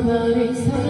잊어버린 사람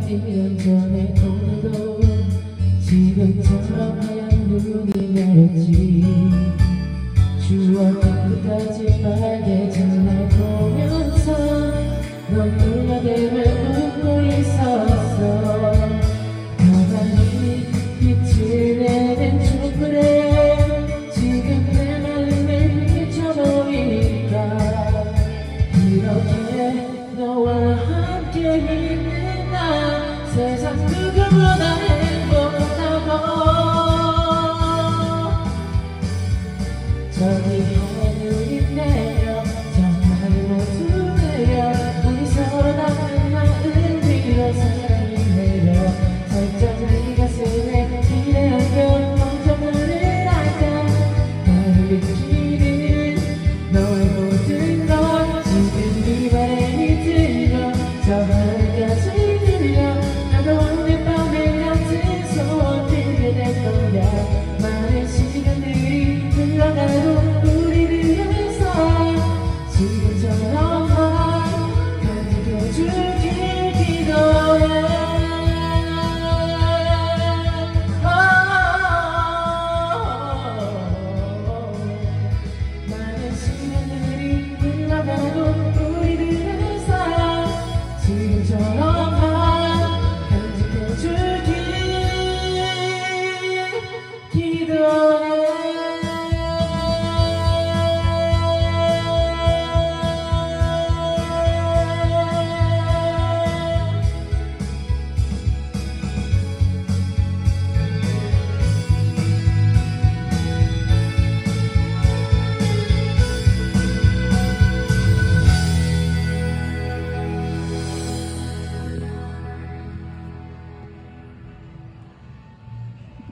1년 전에 보내도 지금처럼 하얀 눈이 내렸지. 추억 끝까지 빨개 each Oh.